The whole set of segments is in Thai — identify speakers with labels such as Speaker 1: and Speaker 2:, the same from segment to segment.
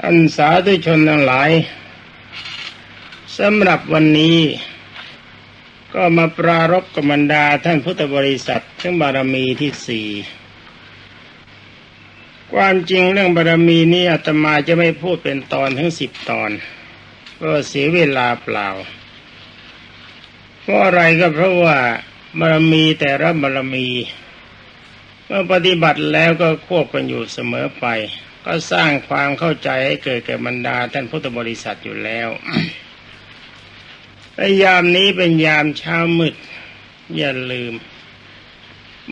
Speaker 1: ท่านสาธุชนทั้งหลายสำหรับวันนี้ก็มาปรารบกบรรดาท่านพุทธบริษัททั้งบารมีที่สี่ความจริงเรื่องบารมีนี้อาตมาจะไม่พูดเป็นตอนทั้งสิบตอนก็เสียเวลาเปล่า เพราะอะไรก็เพราะว่าบารมีแต่ละบารมี เมื่อปฏิบัติแล้วก็ควบกันอยู่เสมอไป ก็สร้างความเข้าใจให้เกิดแก่บรรดาท่านพุทธบริษัทอยู่แล้วในยามนี้เป็นยามเช้ามืด อย่าลืม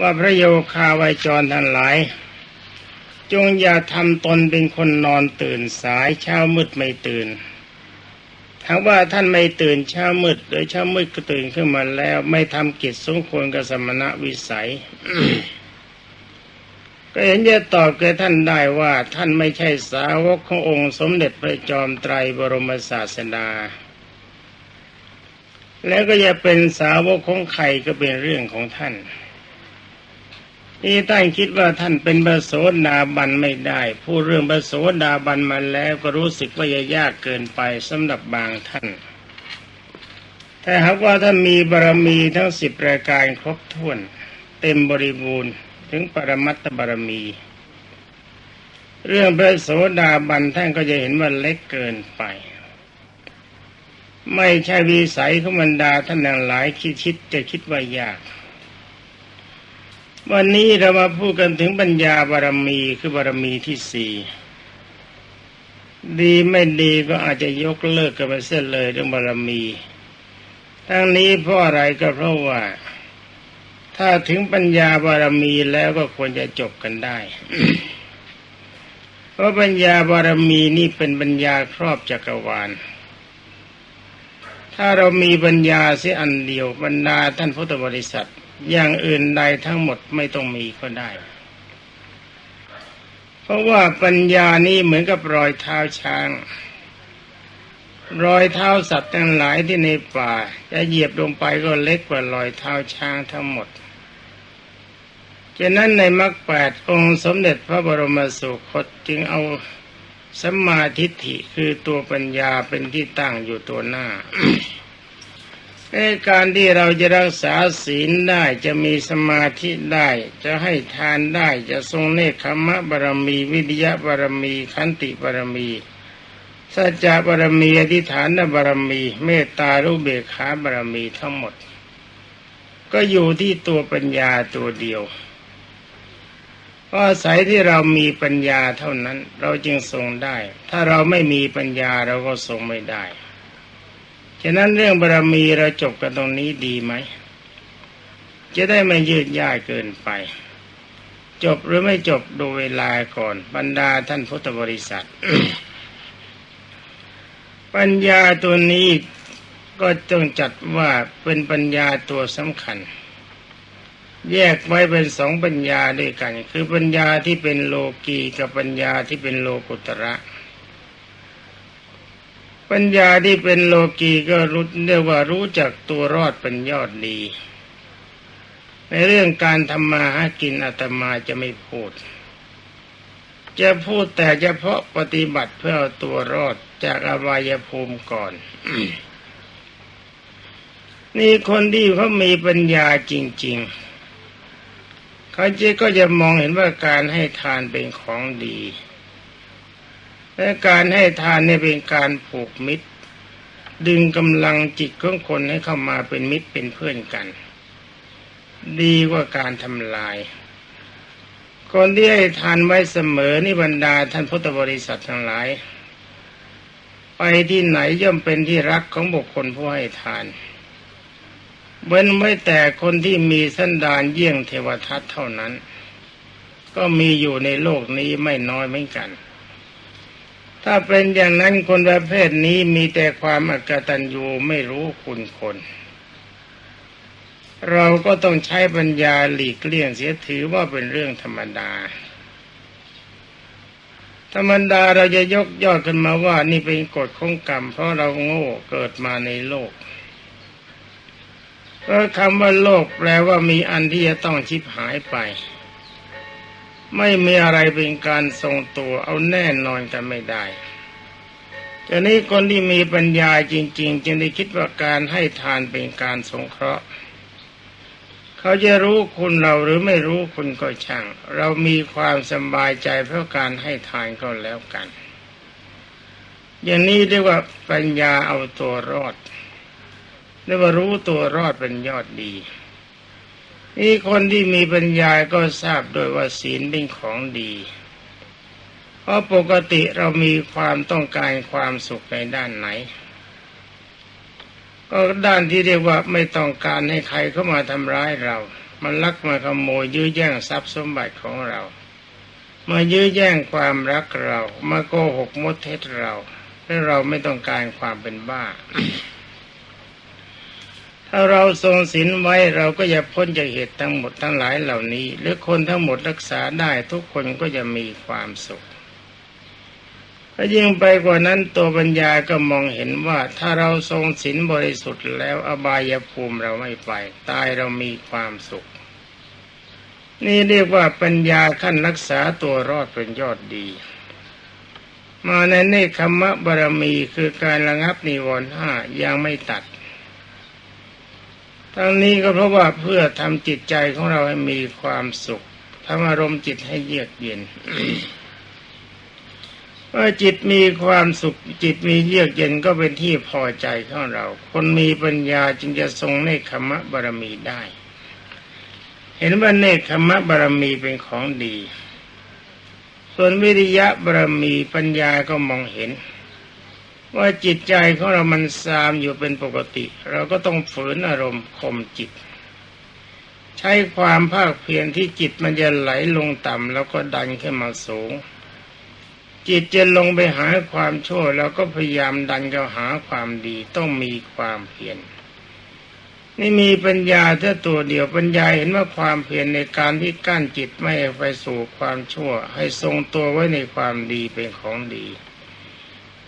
Speaker 1: ว่าพระโยคาวายจรทั้งหลาย จงอย่าทำตนเป็นคนนอนตื่นสายเช้ามืดไม่ตื่นถ้าว่าท่านไม่ตื่นเช้ามืด หรือเช้ามืดก็ตื่นขึ้นมาแล้ว ไม่ทำกิจสมควรกับสมณะวิสัย ก็เห็นจะตอบแก่ท่านได้ว่าท่านไม่ใช่สาวกขององค์สมเด็จพระจอมไตรบรมศาสดา แล้วก็จะเป็นสาวกของใครก็เป็นเรื่องของท่านนี่ท่านคิดว่าท่านเป็นบโสดาบันไม่ได้ผู้เรื่องบโสดาบันมาแล้วก็รู้สึกว่าจะยากเกินไปสำหรับบางท่านแต่หากว่าท่านมีบารมีทั้งสิบรายการครบถ้วน เต็มบริบูรณ์ ถึงปรมัตถบารมี เรื่องพระโสดาบันท่านก็จะเห็นว่าเล็กเกินไป ไม่ใช่วิสัยของบรรดาท่านทั้งหลายคิดคิดจะคิดว่ายาก วันนี้เรามาพูดกันถึงปัญญาบารมีคือบารมีที่สี่ดีไม่ดีก็อาจจะยกเลิกกันไปเสียเลยเรื่องบารมี ทั้งนี้เพราะอะไรก็เพราะว่า ถ้าถึงปัญญาบารมีแล้วก็ควรจะจบกันได้ เพราะปัญญาบารมีนี่เป็นปัญญาครอบจักรวาล ถ้าเรามีปัญญาเสียอันเดียวบรรดาท่านพุทธบริษัท อย่างอื่นใดทั้งหมดไม่ต้องมีก็ได้ เพราะว่าปัญญานี้เหมือนกับรอยเท้าช้าง รอยเท้าสัตว์ทั้งหลายที่ในป่า จะเหยียบลงไปก็เล็กกว่ารอยเท้าช้างทั้งหมด ฉะนั้นในมรรคแปดองค์สมเด็จพระบรมสุคตจึงเอาสัมมาทิฏฐิคือตัวปัญญาเป็นที่ตั้งอยู่ตัวหน้าในการที่เราจะรักษาศีลได้จะมีสมาธิได้ จะให้ทานได้จะทรงเนคขมะบารมี วิทยาบารมี ขันติบารมีสัจจะบารมีอธิฐานบารมี เมตตารุเบกขาบารมีทั้งหมด ก็อยู่ที่ตัวปัญญาตัวเดียว เพราะอาศัยที่เรามีปัญญาเท่านั้น เราจึงทรงได้ ถ้าเราไม่มีปัญญาเราก็ทรงไม่ได้ฉะนั้นเรื่องบารรมีเราจบกันตรงนี้ดีไหม จะได้ไม่ยืดยาดเกินไป จบหรือไม่จบดูเวลาก่อน บรรดาท่านพุทธบริษัท ปัญญาตัวนี้ก็ต้องจัดว่าเป็นปัญญาตัวสำคัญ แยกไว้เป็นสองปัญญาด้วยกัน คือปัญญาที่เป็นโลกีกับปัญญาที่เป็นโลกุตระ ปัญญาที่เป็นโลกีก็รู้เรียกว่ารู้จักตัวรอดเป็นยอดดี ในเรื่องการทำมาหากินอาตมาจะไม่พูด จะพูดแต่เฉพาะปฏิบัติเพื่อตัวรอดจากอบายภูมิก่อนนี่คนที่เขามีปัญญาจริง ๆ เขาจะก็จะมองเห็นว่าการให้ทานเป็นของดี และการให้ทานเนี่ยเป็นการผูกมิตร ดึงกำลังจิตของคนให้เข้ามาเป็นมิตรเป็นเพื่อนกัน ดีกว่าการทำลายคนที่ให้ทานไว้เสมอนี่บรรดาท่านพุทธบริษัททั้งหลาย ไปที่ไหนย่อมเป็นที่รักของบุคคลผู้ให้ทาน เว้นไว้แต่คนที่มีสันดานเยี่ยงเทวทัตเท่านั้น ก็มีอยู่ในโลกนี้ไม่น้อยเหมือนกัน ถ้าเป็นอย่างนั้นคนประเภทนี้มีแต่ความอกตัญญูไม่รู้คุณคน เราก็ต้องใช้ปัญญาหลีกเลี่ยงเสียถือว่าเป็นเรื่องธรรมดา ธรรมดาเราจะยกยอดขึ้นมาว่านี่เป็นกฎของกรรม เพราะเราโง่เกิดมาในโลก เพราะคำว่าโลกแปลว่ามีอันที่จะต้องชิบหายไป ไม่มีอะไรเป็นการทรงตัวเอาแน่นอนกันไม่ได้ทีนี้คนที่มีปัญญาจริง ๆ จึงได้คิดว่าการให้ทานเป็นการสงเคราะห์ เขาจะรู้คุณเราหรือไม่รู้คุณก็ช่าง เรามีความสบายใจเพราะการให้ทานก็แล้วกัน อย่างนี้เรียกว่าปัญญาเอาตัวรอด เรียกว่ารู้ตัวรอดเป็นยอดดี นี่คนที่มีปัญญาก็ทราบโดยว่าศีลเป็นของดี เพราะปกติเรามีความต้องการความสุขในด้านไหน ก็ด้านที่เรียกว่าไม่ต้องการให้ใครเข้ามาทำร้ายเรา มันลักมาขโมยยื้อแย่งทรัพย์สมบัติของเรา มายื้อแย่งความรักเรา มาโกหกมดเท็จเราและเราไม่ต้องการความเป็นบ้า ถ้าเราทรงศีลไว้เราก็จะพ้นจากเหตุทั้งหมดทั้งหลายเหล่านี้ หรือคนทั้งหมดรักษาได้ทุกคนก็จะมีความสุขถ้ายิ่งไปกว่านั้นตัวปัญญาก็มองเห็นว่าถ้าเราทรงศีลบริสุทธิ์แล้วอบายภูมิเราไม่ไป ตายเรามีความสุข นี่เรียกว่าปัญญาขั้นรักษาตัวรอดเป็นยอดดี มาในเนคขมะบารมีคือการระงับนิวรณ์ห้ายังไม่ตัด ทั้งนี้ก็เพราะว่าเพื่อทำจิตใจของเราให้มีความสุขทำอารมณ์จิตให้เยือกเย็นเมื่อจิตมีความสุขจิตมีเยือกเย็นก็เป็นที่พอใจของเรา คนมีปัญญาจึงจะทรงเนคขมะบารมีได้ เห็นว่าเนคขมะบารมีเป็นของดี ส่วนวิริยะบารมีปัญญาก็มองเห็น ว่าจิตใจของเรามันซามอยู่เป็นปกติ เราก็ต้องฝืนอารมณ์ข่มจิต ใช้ความภาคเพียรที่จิตมันจะไหลลงต่ำแล้วก็ดันขึ้นมาสูง จิตจะลงไปหาความชั่วแล้วก็พยายามดันเข้าหาความดีต้องมีความเพียรนี่มีปัญญาแค่ตัวเดียวปัญญาเห็นว่าความเพียรในการที่กั้นจิตไม่ไปสู่ความชั่ว ให้ทรงตัวไว้ในความดีเป็นของดี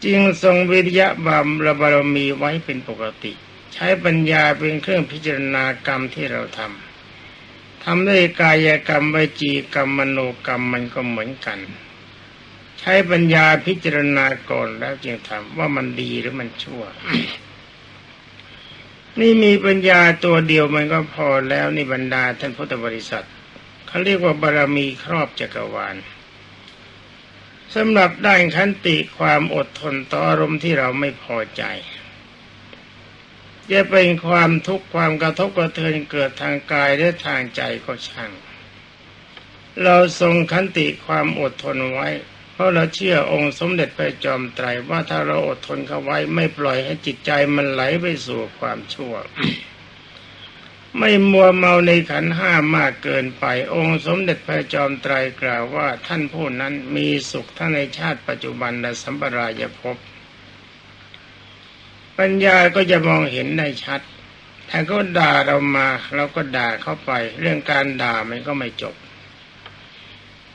Speaker 1: จึงทรงวิริยะบามระบารมีไว้เป็นปกติ ใช้ปัญญาเป็นเครื่องพิจารณากรรมที่เราทำทำด้วยกายกรรมวิจีกรรมมโนกรรมมันก็เหมือนกัน ใช้ปัญญาพิจารณาก่อนแล้วจึงทำว่ามันดีหรือมันชั่ว นี่มีปัญญาตัวเดียวมันก็พอแล้วนี่บรรดาท่านพุทธบริษัทเขาเรียกว่าบารมีครอบจักรวาล สำหรับด้านขันติความอดทนต่ออารมณ์ที่เราไม่พอใจ จะเป็นความทุกข์ความกระทบกระเทือนเกิดทางกายและทางใจก็ช่าง เราทรงขันติความอดทนไว้ เพราะเราเชื่อองค์สมเด็จพระจอมไตรว่าถ้าเราอดทนเขาไว้ไม่ปล่อยให้จิตใจมันไหลไปสู่ความชั่ว ไม่มัวเมาในขันห้ามากเกินไป องค์สมเด็จพระจอมไตรกล่าวว่าท่านผู้นั้นมีสุขทั้งในชาติปัจจุบันและสัมปรายภพปัญญาก็จะมองเห็นได้ชัดถ้าเขาด่าเรามาเราก็ด่าเข้าไป เรื่องการด่ามันก็ไม่จบ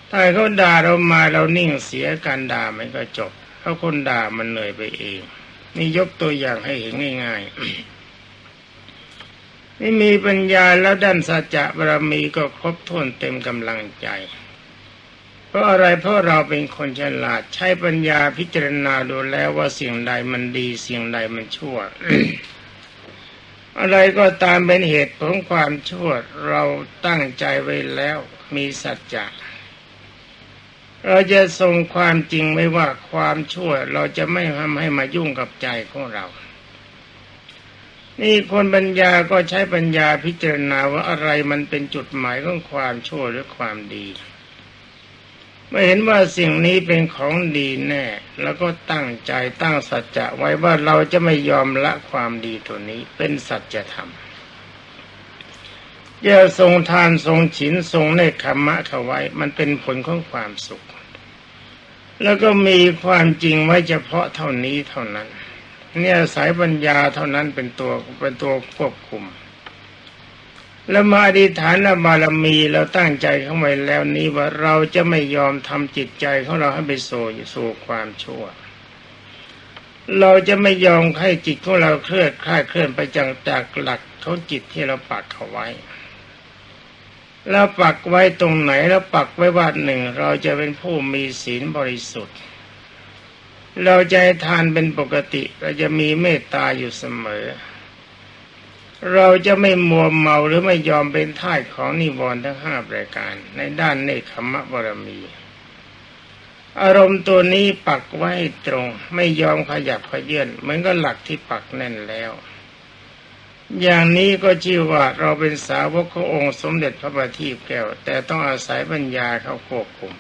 Speaker 1: ถ้าเขาด่าเรามาเรานิ่งเสียการด่ามันก็จบเพราะคนด่ามันเหนื่อยไปเอง นี่ยกตัวอย่างให้เห็นง่าย ๆ นี่มีปัญญาแล้วด้านสัจจะบารมีก็ครบถ้วนเต็มกำลังใจ เพราะอะไรเพราะเราเป็นคนฉลาดใช้ปัญญาพิจารณาดูแล้วว่าสิ่งใดมันดีสิ่งใดมันชั่ว อะไรก็ตามเป็นเหตุของความชั่วเราตั้งใจไว้แล้วมีสัจจะเราจะทรงความจริงไม่ว่าความชั่วเราจะไม่ทำให้มายุ่งกับใจของเรา นี่คนปัญญาก็ใช้ปัญญาพิจารณาว่าอะไรมันเป็นจุดหมายของความชั่วหรือความดีเมื่อเห็นว่าสิ่งนี้เป็นของดีแน่ แล้วก็ตั้งใจตั้งสัจจะไว้ว่าเราจะไม่ยอมละความดีตัวนี้เป็นสัจธรรมอย่าทรงทานทรงฉินทรงเนคขมะเขาไว้ มันเป็นผลของความสุข แล้วก็มีความจริงไว้เฉพาะเท่านี้เท่านั้น เนี่ยสายปัญญาเท่านั้นเป็นตัวเป็นตัวควบคุม แล้วมาอธิษฐานบารมีเราตั้งใจเข้าไว้แล้วนี้ว่าเราจะไม่ยอมทำจิตใจของเราให้ไปสู่สู่ความชั่ว เราจะไม่ยอมให้จิตของเราเคลื่อนคลาดเคลื่อนไปจากจากหลักของจิตที่เราปักเขาไว้แล้วปักไว้ตรงไหนแล้วปักไว้ว่าหนึ่ง เราจะเป็นผู้มีศีลบริสุทธิ์ เราให้ทานเป็นปกติเราจะมีเมตตาอยู่เสมอ เราจะไม่มัวเมาหรือไม่ยอมเป็นท่าสของนิวรณ์ทั้งห้าประการ ในด้านเนคขมะบารมี อารมณ์ตัวนี้ปักไว้ตรง ไม่ยอมขยับขยื่นเหมือนก็หลักที่ปักแน่นแล้ว อย่างนี้ก็ชื่อว่าเราเป็นสาวกขององค์สมเด็จพระบัณฑิตแก้ว แต่ต้องอาศัยปัญญาเข้าควบคุม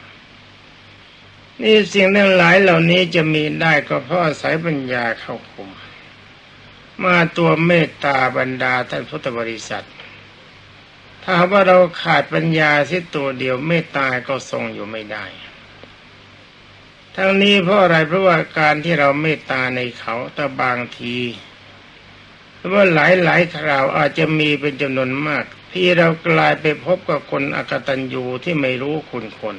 Speaker 1: นี่สิ่งทั้งหลายเหล่านี้จะมีได้ก็เพราะอาศัยปัญญาเข้าคุม มาตัวเมตตาบรรดาท่านพุทธบริษัท ถ้าว่าเราขาดปัญญาสิตัวเดียวเมตตาก็ทรงอยู่ไม่ได้ ทั้งนี้เพราะอะไรเพราะว่าการที่เราเมตตาในเขาแต่บางทีหรือว่าหลายหลายคราวอาจจะมีเป็นจำนวนมาก ที่เรากลายไปพบกับคนอกตัญญูที่ไม่รู้คุณคน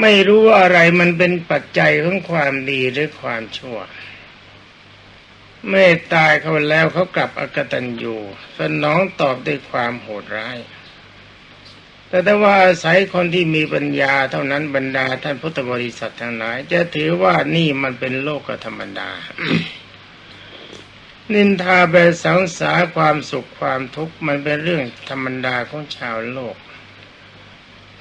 Speaker 1: ไม่รู้ว่าอะไรมันเป็นปัจจัยของความดีหรือความชั่ว เมื่อตายเขาแล้วเขากลับอกตัญญูสนองตอบด้วยความโหดร้าย แต่ถ้าว่าอาศัยคนที่มีปัญญาเท่านั้นบรรดาท่านพุทธบริษัททั้งหลาย จะถือว่านี่มันเป็นโลกธรรมดา นินทาเบสังสาความสุขความทุกข์มันเป็นเรื่องธรรมดาของชาวโลก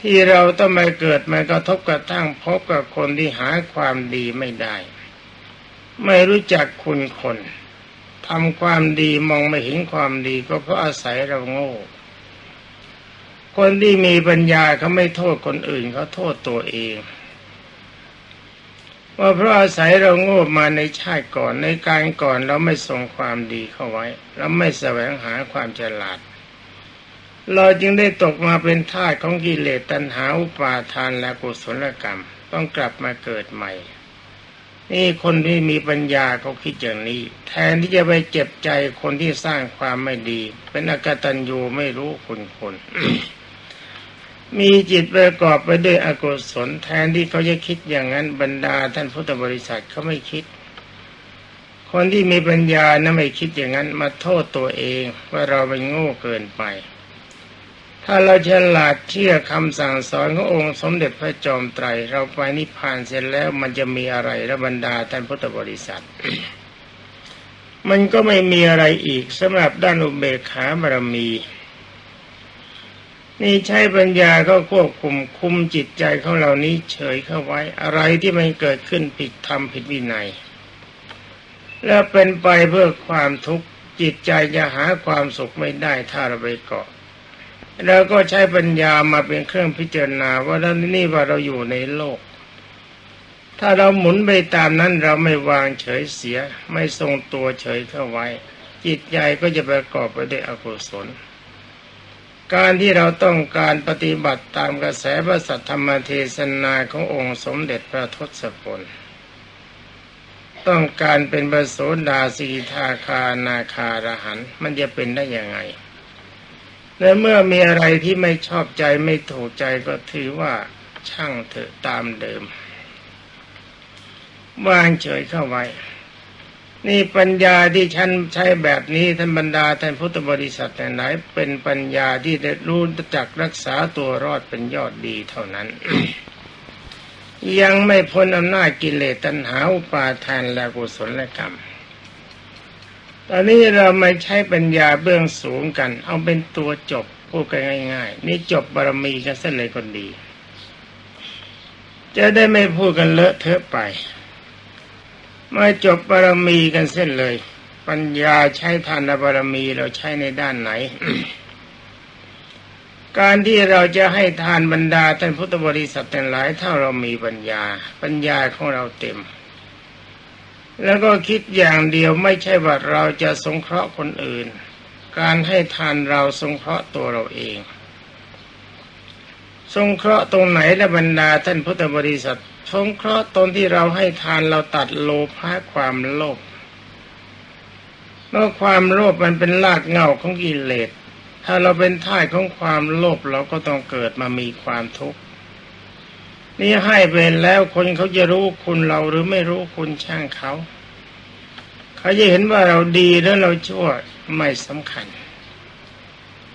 Speaker 1: ที่เราต้องมาเกิดมากระทบกระทั่งพบกับคนที่หาความดีไม่ได้ ไม่รู้จักคุณคนทำความดีมองไม่เห็นความดีก็เพราะอาศัยเราโง่ คนที่มีปัญญาเขาไม่โทษคนอื่นเขาโทษตัวเองว่าเพราะอาศัยเราโง่มาในชาติก่อนในการก่อนเราไม่ส่งความดีเข้าไว้ เราไม่แสวงหาความฉลาด เราจึงได้ตกมาเป็นทาสของกิเลสตัณหาอุปาทานและกุศลกรรม ต้องกลับมาเกิดใหม่ นี่คนที่มีปัญญาเขาคิดอย่างนี้ แทนที่จะไปเจ็บใจคนที่สร้างความไม่ดี เป็นอกตัญญูไม่รู้คุณคนมีจิตประกอบไปด้วยอกุศล แทนที่เขาจะคิดอย่างนั้นบรรดาท่านพุทธบริษัทเขาไม่คิด คนที่มีปัญญานะไม่คิดอย่างนั้นมาโทษตัวเองว่าเราเป็นโง่เกินไป ถ้าเราฉลาดเชื่อคำสั่งสอนขององค์สมเด็จพระจอมไตร เราไปนิพพานเสร็จแล้วมันจะมีอะไรระบรรดาท่านพุทธบริษัท มันก็ไม่มีอะไรอีกสำหรับด้านอุเบกขาบารมีนี่ใช้ปัญญาก็ควบคุมคุมจิตใจของเรานี้เฉยเข้าไว้ อะไรที่มันเกิดขึ้นผิดธรรมผิดวินัย แล้วเป็นไปเพื่อความทุกข์จิตใจจะหาความสุขไม่ได้ถ้าเราไปเกาะ แล้วก็ใช้ปัญญามาเป็นเครื่องพิจารณาว่าเรานี่ว่าเราอยู่ในโลก ถ้าเราหมุนไปตามนั้นเราไม่วางเฉยเสีย ไม่ทรงตัวเฉยเข้าไว้ จิตใจก็จะประกอบไปด้วยอกุศล การที่เราต้องการปฏิบัติตามกระแสพระสัทธรรมเทศนาขององค์สมเด็จพระทศพลต้องการเป็นประโสดาสีทาคานาคารหันมันจะเป็นได้ยังไง และเมื่อมีอะไรที่ไม่ชอบใจไม่ถูกใจก็ถือว่าช่างเถอะตามเดิมวางเฉยเข้าไว้ นี่ปัญญาที่ฉันใช้แบบนี้ท่านบรรดาท่านพุทธบริษัทไหนเป็นปัญญาที่ได้รู้จักรักษาตัวรอดเป็นยอดดีเท่านั้น ยังไม่พ้นอำนาจกิเลสตัณหาอุปาทานและกุศลกรรม ตอนนี้เราไม่ใช้ปัญญาเบื้องสูงกัน เอาเป็นตัวจบพูดกันง่าย ๆ นี่จบบารมีกันเส้นเลยคนดี จะได้ไม่พูดกันเลอะเทอะไปมาจบบารมีกันเส้นเลย ปัญญาใช้ทานบารมีเราใช้ในด้านไหน การที่เราจะให้ทานบรรดาท่านพุทธบริษัททั้งหลาย ถ้าเรามีปัญญา ปัญญาของเราเต็ม แล้วก็คิดอย่างเดียวไม่ใช่ว่าเราจะสงเคราะห์คนอื่น การให้ทานเราสงเคราะห์ตัวเราเอง สงเคราะห์ตรงไหนและบรรดาท่านพุทธบริษัท สงเคราะห์ตนที่เราให้ทานเราตัดโลภะความโลภเมื่อความโลภมันเป็นรากเหง้าของกิเลสถ้าเราเป็นท่ายของความโลภเราก็ต้องเกิดมามีความทุกข์ นี่ให้ไปแล้วคนเขาจะรู้คุณเราหรือไม่รู้คุณช่างเขา เขาจะเห็นว่าเราดีแล้วเราชั่วไม่สำคัญ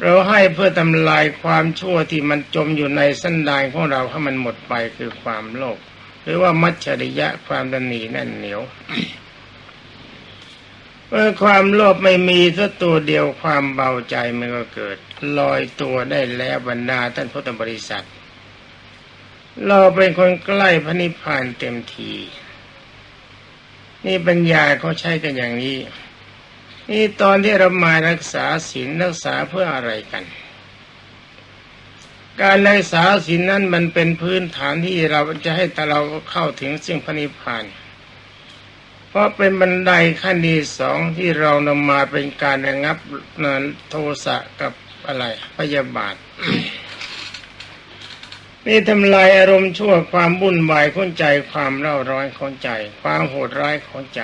Speaker 1: เราให้เพื่อทำลายความชั่วที่มันจมอยู่ในสันดานของเราให้มันหมดไปคือความโลภหรือว่ามัจฉริยะความตนีแน่นเหนียวเมื่อความโลภไม่มีสักตัวเดียวความเบาใจมันก็เกิด ลอยตัวได้แล้วบรรดาท่านพุทธบริษัท เราเป็นคนใกล้พระนิพพานเต็มที นี่ปัญญาเขาใช้กันอย่างนี้ นี่ตอนที่เรามารักษาศีลรักษาเพื่ออะไรกัน การรักษาศีลนั้นมันเป็นพื้นฐานที่เราจะให้แต่เราเข้าถึงสิ่งพระนิพพานเพราะเป็นบันไดขั้นที่สองที่เรานำมาเป็นการระงับโทสะกับอะไรพยาบาท นี่ทำลายอารมณ์ชั่วความวุ่นวายของใจ ความเร่าร้อนของใจ ความโหดร้ายของใจ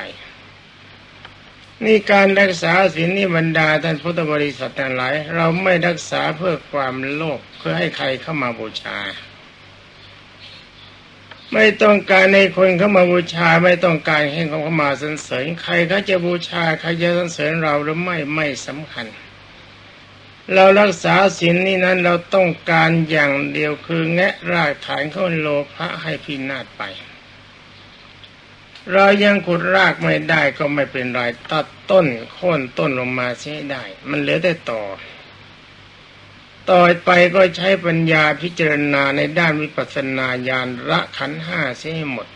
Speaker 1: นี่การรักษาศีลนี่บรรดาท่านพุทธบริษัททั้งหลาย เราไม่รักษาเพื่อความโลภเพื่อให้ใครเข้ามาบูชา ไม่ต้องการในคนเข้ามาบูชา ไม่ต้องการให้เขาเข้ามาสรรเสริญใครเขาจะบูชาใครจะสรรเสริญเราหรือไม่ไม่สำคัญ เรารักษาศีลนี่นั้นเราต้องการอย่างเดียวคือแงะรากฐานข้าโลภะให้พินาศไป เรายังขุดรากไม่ได้ก็ไม่เป็นไรตัดต้นโค่นต้นลงมาใช้ได้ มันเหลือแต่ต่อ ต่อไปก็ใช้ปัญญาพิจารณาในด้านวิปัสสนาญาณละขันห้าเสียให้หมด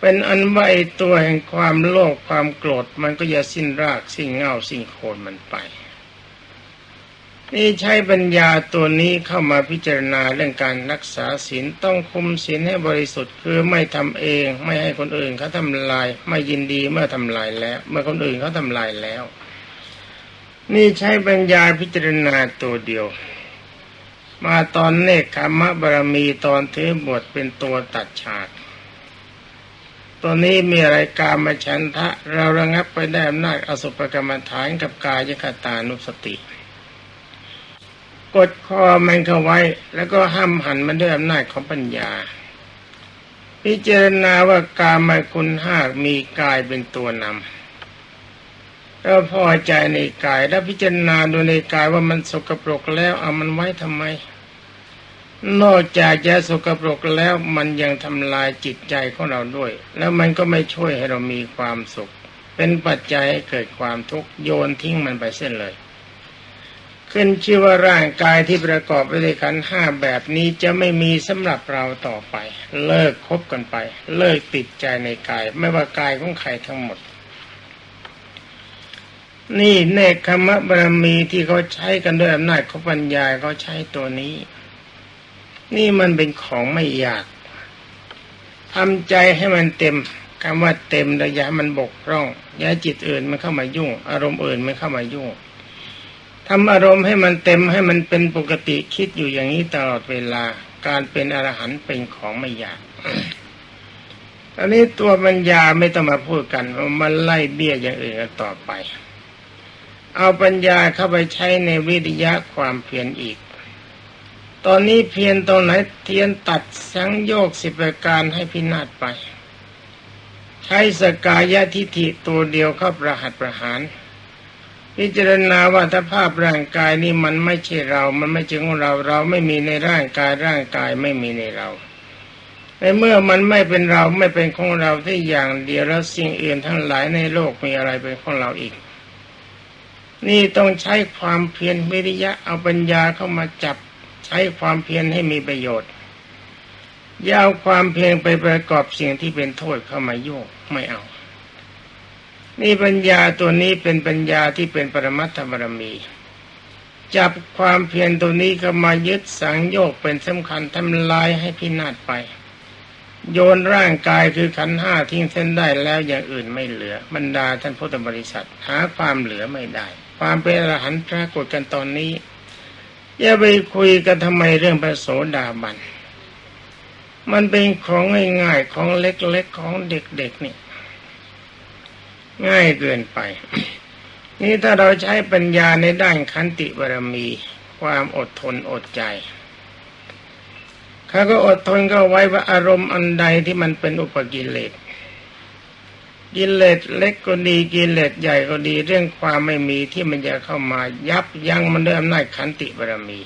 Speaker 1: เป็นอันว่าไอตัวแห่งความโลภความโกรธมันก็จะสิ้นรากสิ้นเงาสิ้นโคนมันไป นี่ใช้ปัญญาตัวนี้เข้ามาพิจารณาเรื่องการรักษาศีลต้องคุมศีลให้บริสุทธิ์คือไม่ทำเอง ไม่ให้คนอื่นเขาทำลาย ไม่ยินดีเมื่อทำลายแล้ว เมื่อคนอื่นเขาทำลายแล้ว นี่ใช้ปัญญาพิจารณาตัวเดียว มาตอนเนคขมะบารมีตอนถือบทเป็นตัวตัดฉากตัวนี้มีอะไรกามาฉันทะ เราระงับไปได้อำนาจอสุปกรรมฐานกับกายคตานุสติ กดคอมันเข้าไว้ แล้วก็ห้ามหันมันด้วยอำนาจของปัญญา พิจารณาว่ากามาคุณห้ามีกายเป็นตัวนำแล้วพอใจในกายแล้วพิจารณาดูในกายว่ามันสกปรกแล้วเอามันไว้ทำไม นอกจากจะสกปรกแล้วมันยังทำลายจิตใจของเราด้วย แล้วมันก็ไม่ช่วยให้เรามีความสุข เป็นปัจจัยให้เกิดความทุกข์โยนทิ้งมันไปเส้นเลย ขึ้นชื่อว่าร่างกายที่ประกอบไปด้วยขันห้าแบบนี้จะไม่มีสำหรับเราต่อไป เลิกคบกันไป เลิกติดใจในกาย ไม่ว่ากายของใครทั้งหมด นี่เนคขมะบารมีที่เขาใช้กันด้วยอำนาจของปัญญาเขาใช้ตัวนี้ นี่มันเป็นของไม่ยากทำใจให้มันเต็มคำว่าเต็มระยะมันบกพร่องอย่าจิตอื่นมันเข้ามายุ่ง อารมณ์อื่นมันเข้ามายุ่ง ทำอารมณ์ให้มันเต็มให้มันเป็นปกติคิดอยู่อย่างนี้ตลอดเวลา การเป็นอรหันต์เป็นของไม่ยากตอนนี้ตัวปัญญาไม่ต้องมาพูดกันมันไล่เบี้ยอย่างอื่นต่อไป เอาปัญญาเข้าไปใช้ในวิทยาความเพียรอีก ตอนนี้เพียรตรงไหนเทียนตัดสังโยกสิบประการให้พินาศไป ใช้สกายะทิฏฐิตัวเดียวเข้าประหัตประหาร พิจารณาว่าถ้าภาพร่างกายนี้มันไม่ใช่เรา มันไม่ใช่ของเรา เราไม่มีในร่างกายร่างกายไม่มีในเราในเมื่อมันไม่เป็นเราไม่เป็นของเราที่อย่างเดียวแล้วสิ่งอื่นทั้งหลายในโลกมีอะไรเป็นของเราอีก นี่ต้องใช้ความเพียรวิริยะเอาปัญญาเข้ามาจับใช้ความเพียรให้มีประโยชน์อยาวความเพียรไปประกอบสิ่งที่เป็นโทษเข้ามายุ่งไม่เอา นี่ปัญญาตัวนี้เป็นปัญญาที่เป็นปรมัตถบารมี จับความเพียรตัวนี้เขามายึดสังโยกเป็นสำคัญทำลายให้พินาศไป โยนร่างกายคือขันห้าทิ้งเส้นได้แล้วอย่างอื่นไม่เหลือบรรดาท่านพุทธบริษัท หาความเหลือไม่ได้ ความเป็นอรหันต์ปรากฏกันตอนนี้อย่าไปคุยกันทำไมเรื่องพระโสดาบัน มันเป็นของง่ายๆของเล็กๆของเด็กๆนี่ ง่ายเกินไป นี่ถ้าเราใช้ปัญญาในด้านขันติบารมี ความอดทนอดใจเขาก็อดทนก็ไว้ว่าอารมณ์อันใดที่มันเป็นอุปกิเลสกิเลสเล็กก็ดีกิเลสใหญ่ก็ดีเรื่องความไม่มีที่มันจะเข้ามายับยั้งมันด้วยอำนาจขันติบารมี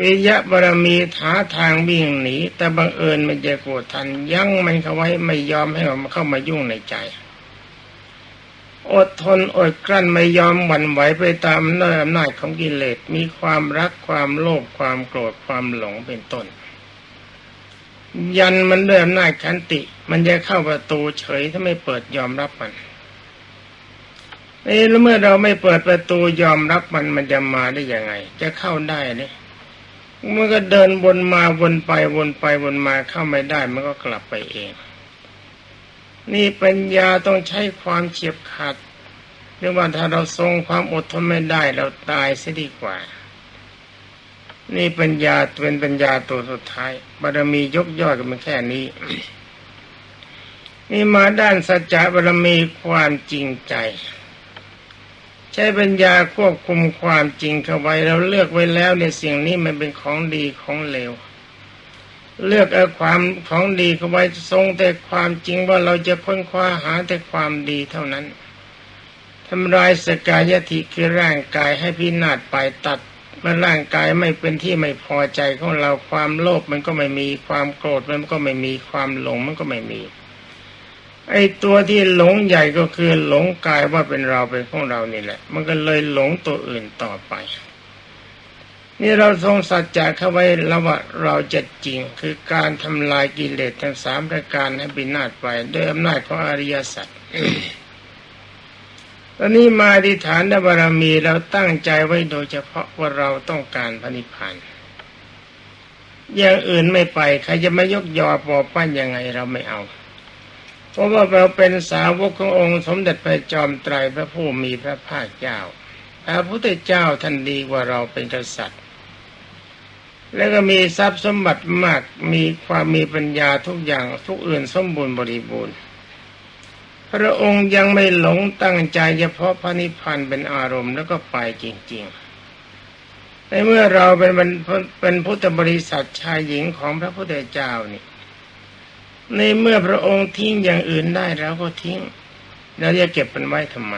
Speaker 1: วิยะบารมีหาทางวิ่งหนีแต่บังเอิญมันจะโกรธทันยั้งมันเข้าไว้ไม่ยอมให้มันเข้ามายุ่งในใจ อดทนอดกลั้นไม่ยอมหวั่นไหวไปตามเนื้ออำนาจของกิเลสมีความรักความโลภความโกรธความหลงเป็นต้น ยันมันด้วยอำนาจขันติ มันจะเข้าประตูเฉยถ้าไม่เปิดยอมรับมันเอ้แล้วเมื่อเราไม่เปิดประตูยอมรับมันมันจะมาได้ยังไง จะเข้าได้เนี่ยมันก็เดินวนมาวนไปวนไปวนมาเข้าไม่ได้มันก็กลับไปเอง นี่ปัญญาต้องใช้ความเฉียบขาดเรียกว่าถ้าเราทรงความอดทนไม่ได้เราตายเสียดีกว่า นี่ปัญญาเป็นปัญญาตัวสุดท้ายบารมียกย่อกันมาแค่นี้ นี่มาด้านสัจจะบารมีความจริงใจ ใช้ปัญญาควบคุมความจริงเข้าไว้เราเลือกไว้แล้วในสิ่งนี้มันเป็นของดีของเลว เลือกเอาความของดีเข้าไว้ทรงแต่ความจริงว่าเราจะพ้นคว้าหาแต่ความดีเท่านั้นทำลายสกายติคือร่างกายให้พินาศไปตัดเมื่อร่างกายไม่เป็นที่ไม่พอใจของเราความโลภมันก็ไม่มีความโกรธมันก็ไม่มีความหลงมันก็ไม่มี ไอ้ตัวที่หลงใหญ่ก็คือหลงกายว่าเป็นเราเป็นของเรานี่แหละ มันก็เลยหลงตัวอื่นต่อไป นี่เราทรงสัจจะเข้าไว้แล้วว่าเราจะจริงคือการทำลายกิเลสทั้งสามประการให้บินาศไปด้วยอำนาจของอริยสัจตอนนี้มาอธิษฐานบารมีเราตั้งใจไว้โดยเฉพาะว่าเราต้องการพระนิพพานอย่างอื่นไม่ไปใครจะมายกยอปอปั้นยังไงเราไม่เอา เพราะว่าเราเป็นสาวกขององค์ สมเด็จพระจอมไตรพระผู้มีพระภาคเจ้าพระพุทธเจ้าท่านดีกว่าเราเป็นกษัตริย์ แล้วก็มีทรัพย์สมบัติมากมีความมีปัญญาทุกอย่างทุกอื่นสมบูรณ์บริบูรณ์ พระองค์ยังไม่หลงตั้งใจเฉพาะพระนิพพานเป็นอารมณ์แล้วก็ไปจริงๆ ในเมื่อเราเป็นเป็นพุทธบริษัทชายหญิงของพระพุทธเจ้านี่ในเมื่อพระองค์ทิ้งอย่างอื่นได้เราก็ทิ้งเราจะเก็บมันไว้ทำไม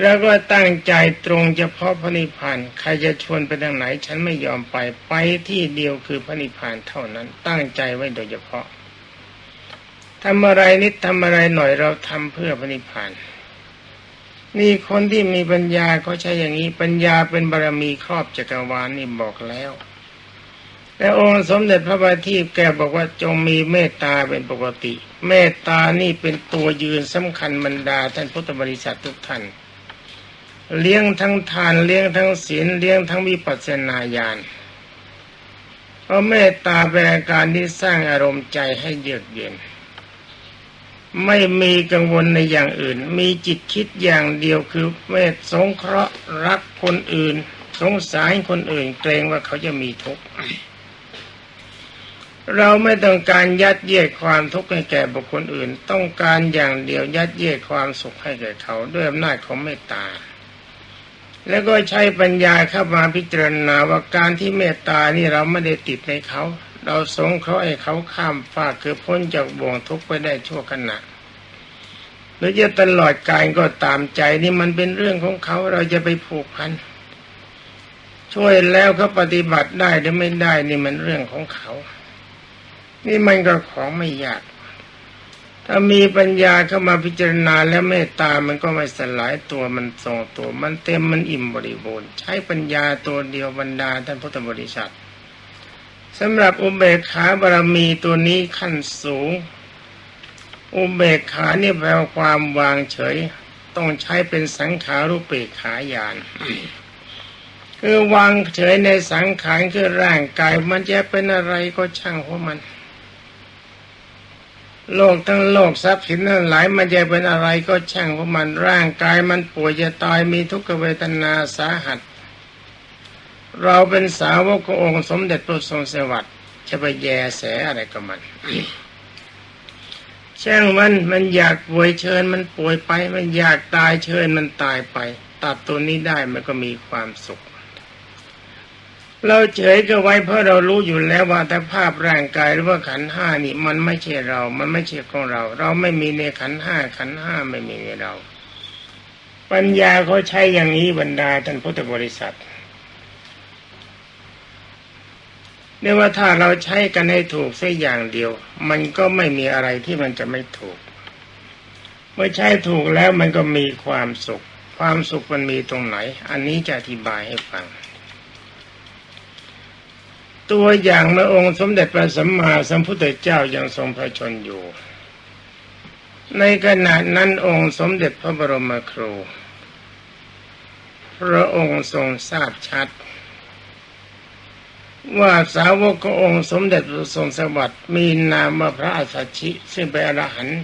Speaker 1: แล้วก็ตั้งใจตรงเฉพาะพระนิพพานใครจะชวนไปทางไหน ฉันไม่ยอมไปไปที่เดียวคือพระนิพพานเท่านั้น ตั้งใจไว้โดยเฉพาะทำอะไรนิดทำอะไรหน่อยเราทำเพื่อพระนิพพานนี่คนที่มีปัญญาเขาใช้อย่างนี้ปัญญาเป็นบารมีครอบจักรวาลนี่บอกแล้วและองค์สมเด็จพระบาทีแกบอกว่าจงมีเมตตาเป็นปกติ เมตตานี่เป็นตัวยืนสำคัญบรรดาท่านพุทธบริษัททุกท่าน เลี้ยงทั้งทานเลี้ยงทั้งศีลเลี้ยงทั้งวิปัสสนาญาณเพราะเมตตาเป็นอาการที่สร้างอารมณ์ใจให้เยือกเย็น ไม่มีกังวลในอย่างอื่น มีจิตคิดอย่างเดียวคือเมตสงเคราะห์รักคนอื่น สงสารคนอื่นเกรงว่าเขาจะมีทุกข์เราไม่ต้องการยัดเยียดความทุกข์ให้แก่บุคคลอื่น ต้องการอย่างเดียวยัดเยียดความสุขให้แก่เขาด้วยอำนาจของเมตตา แล้วก็ใช้ปัญญาเข้ามาพิจารณาว่าการที่เมตตานี่เราไม่ได้ติดในเขา เราสงเคราะห์ให้เขาข้ามฟากคือพ้นจากบ่วงทุกข์ไปได้ชั่วขณะหรือจะตลอดกายก็ตามใจนี่มันเป็นเรื่องของเขาเราจะไปผูกพันช่วยแล้วเขาปฏิบัติได้หรือไม่ได้นี่มันเรื่องของเขา นี่มันก็ของไม่ยาก ถ้ามีปัญญาเข้ามาพิจารณาแล้วเมตตามันก็ไม่สลายตัวมันทรงตัวมันเต็มมันอิ่มบริบูรณ์ ใช้ปัญญาตัวเดียวบรรดาท่านพุทธบริษัทสำหรับอุเบกขาบารมีตัวนี้ขั้นสูง อุเบกขานี่แปลความวางเฉย ต้องใช้เป็นสังขารุปเบกขายานคือวางเฉยในสังขารคือร่างกายมันจะเป็นอะไรก็ช่างของมัน โลกทั้งโลกทรัพย์สินทั้งหลายมันจะเป็นอะไรก็ช่างของมันร่างกายมันป่วยจะตายมีทุกขเวทนาสาหัส เราเป็นสาวกขององค์สมเด็จพระทรงสวัสดิ์จะไปแยแสอะไรกับมันช่างมันมันอยากป่วยเชิญมันป่วยไป มันอยากตายเชิญมันตายไป ตัดตัวนี้ได้มันก็มีความสุข เราเฉยก็ไว้เพราะเรารู้อยู่แล้วว่าแต่ภาพร่างกายหรือว่าขันห้านี่มันไม่ใช่เรา มันไม่ใช่ของเรา เราไม่มีในขันห้าขันห้าไม่มีในเรา ปัญญาเขาใช้อย่างนี้บรรดาท่านพุทธบริษัทเนี่ยว่าถ้าเราใช้กันให้ถูกสักอย่างเดียว มันก็ไม่มีอะไรที่มันจะไม่ถูก เมื่อใช้ถูกแล้วมันก็มีความสุข ความสุขมันมีตรงไหน อันนี้จะอธิบายให้ฟัง ตัวอย่างเมื่อองค์สมเด็จพระสัมมาสัมพุทธเจ้ายังทรงพระชนอยู่ ในขณะนั้นองค์สมเด็จพระบรมครู พระองค์ทรงทราบชัด ว่าสาวกขององค์สมเด็จพระทรงสวัสดิ์มีนามว่าพระอัสสชิ ซึ่งเป็นอรหันต์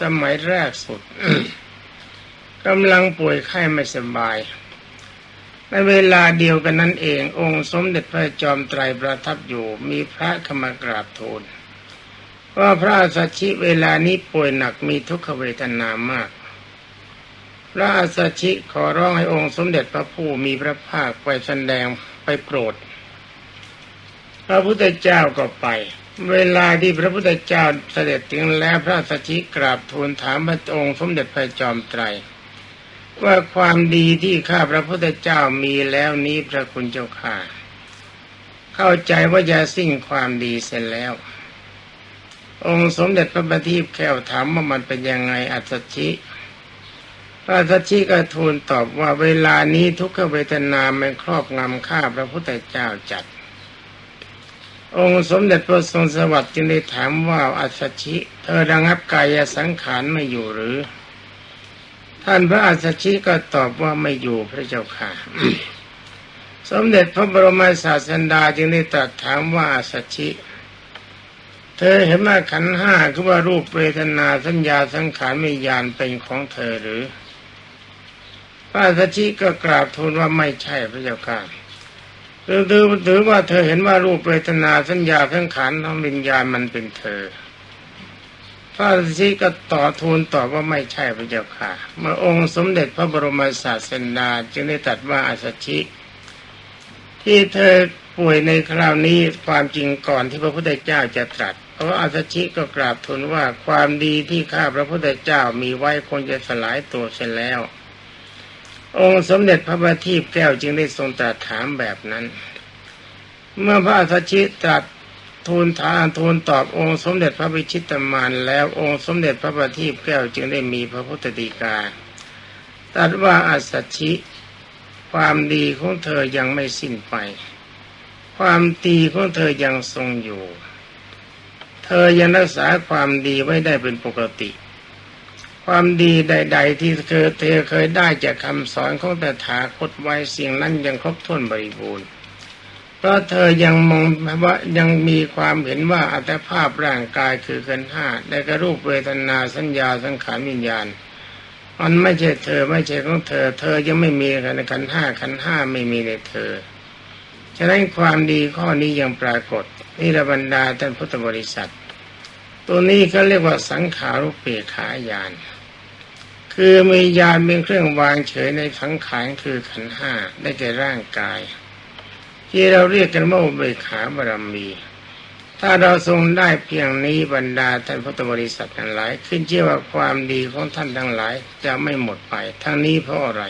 Speaker 1: สมัยแรกสุดกำลังป่วยไข้ไม่สบาย ในเวลาเดียวกันนั้นเอง องค์สมเด็จพระจอมไตรประทับอยู่มีพระขมากราบทูลว่าพระอัสสชิเวลานี้ป่วยหนักมีทุกขเวทนามาก พระอัสสชิขอร้องให้องค์สมเด็จพระผู้มีพระภาคไปแสดงไปโปรด พระพุทธเจ้าก็ไป เวลาที่พระพุทธเจ้าเสด็จถึงแล้วพระสัชชิกราบทูลถามพระองค์สมเด็จพระจอมไตร ว่าความดีที่ข้าพระพุทธเจ้ามีแล้วนี้พระคุณเจ้าข้าเข้าใจว่าจะสิ้นความดีเสร็จแล้ว องค์สมเด็จพระบัณฑิตแก้วถามว่ามันเป็นยังไงอัศชิพระสัชชิก็ทูลตอบว่าเวลานี้ทุกขเวทนามันครอบงำข้าพระพุทธเจ้าจัด องค์สมเด็จพระทรงสวัสดิ์จึงได้ถามว่าอัศชิ เธอระงับกายสังขารไม่อยู่หรือ ท่านพระอัศชิก็ตอบว่าไม่อยู่พระเจ้าค่ะ สมเด็จพระบรมศาสดาจึงได้ตรัสถามว่าอัศชิ เธอเห็นว่าขันห้าคือว่ารูปเวทนาสัญญาสังขารวิญญาณเป็นของเธอหรือพระอัศชิก็กราบทูลว่าไม่ใช่พระเจ้าค่ะหรือถือว่าเธอเห็นว่ารูปเวทนาสัญญาสังขารทั้งวิญญาณมันเป็นเธอ พระฤาษีก็ต่อทูลตอบว่าไม่ใช่พระเจ้าค่ะ เมื่อองค์สมเด็จพระบรมศาสดาจึงได้ตรัสว่าอาสชิ ที่เธอป่วยในคราวนี้ความจริงก่อนที่พระพุทธเจ้าจะตรัสเพราะอาสชิก็กราบทูลว่าความดีที่ข้าพระพุทธเจ้ามีไว้คงจะสลายตัวเสียแล้ว องค์สมเด็จพระบัณฑิตแก้วจึงได้ทรงตรัสถามแบบนั้น เมื่อพระอาสชิตรัส ทูลถามทูลตอบองค์สมเด็จพระวิชิตมานแล้วองค์สมเด็จพระบัณฑิตแก้วจึงได้มีพระพุทธดีกาตรัสว่าอัสสชิความดีของเธอยังไม่สิ้นไป ความดีของเธอยังทรงอยู่ เธอยังรักษาความดีไว้ได้เป็นปกติ ความดีใด ๆ ที่เธอเธอเคยได้จากคำสอนของตถาคตไว้สิ่งนั้นยังครบถ้วนบริบูรณ์ เพราะเธอยังมองว่ายังมีความเห็นว่าอัตภาพร่างกายคือขันห้าได้กระรูปเวทนาสัญญาสังขารวิญญาณมันไม่ใช่เธอไม่ใช่ของเธอ เธอยังไม่มีขันขันห้าขันห้าไม่มีในเธอ ฉะนั้นความดีข้อนี้ยังปรากฏ นี่ระบรรดาท่านพุทธบริษัท ตัวนี้เขาเรียกว่าสังขารุปเปขายาน คือมียานเป็นเครื่องวางเฉยในสังขารคือขันห้าได้แก่ร่างกาย ที่เราเรียกกันว่าอุเบกขาบารมี ถ้าเราทรงได้เพียงนี้บรรดาท่านพุทธบริษัททั้งหลาย ขึ้นเชื่อว่าความดีของท่านทั้งหลาย จะไม่หมดไป ทั้งนี้เพราะอะไร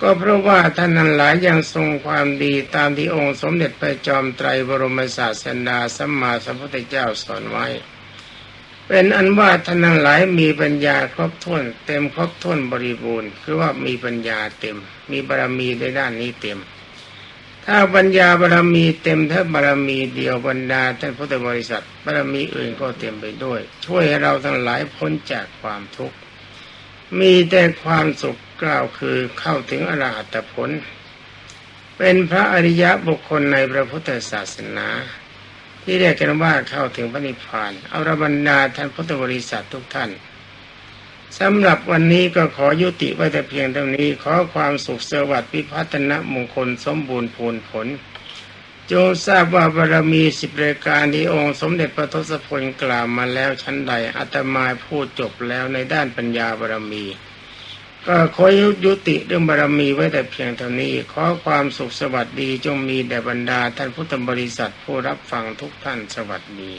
Speaker 1: ก็เพราะว่าท่านทั้งหลายยังทรงความดีตามที่องค์สมเด็จพระจอมไตรบรมศาสดาสัมมาสัมพุทธเจ้าสอนไว้ เป็นอันว่าท่านทั้งหลายมีปัญญาครบถ้วน เต็มครบถ้วนบริบูรณ์ คือว่ามีปัญญาเต็ม มีบารมีในด้านนี้เต็ม ถ้าปัญญาบารมีเต็มถ้าบารมีเดียวบรรดาท่านพุทธบริษัทบารมีอื่นก็เต็มไปด้วย ช่วยให้เราทั้งหลายพ้นจากความทุกข์มีแต่ความสุขกล่าวคือเข้าถึงอรหัตผล เป็นพระอริยะบุคคลในพระพุทธศาสนา ที่เรียกกันว่าเข้าถึงพระนิพพาน เอาระบรรดาท่านพุทธบริษัททุกท่าน สำหรับวันนี้ก็ขอยุติไว้แต่เพียงเท่านี้ ขอความสุขสวัสดิ์พิพัฒนมงคลสมบูรณ์พูนผล จงทราบว่าบารมีสิบรายการที่องค์สมเด็จพระทศพลกล่าวมาแล้วชั้นใดอาตมาพูดจบแล้วในด้านปัญญาบารมี ก็ขอยุติเรื่องบารมีไว้แต่เพียงเท่านี้ ขอความสุขสวัสดีจงมีแด่บรรดาท่านพุทธบริษัทผู้รับฟังทุกท่านสวัสดี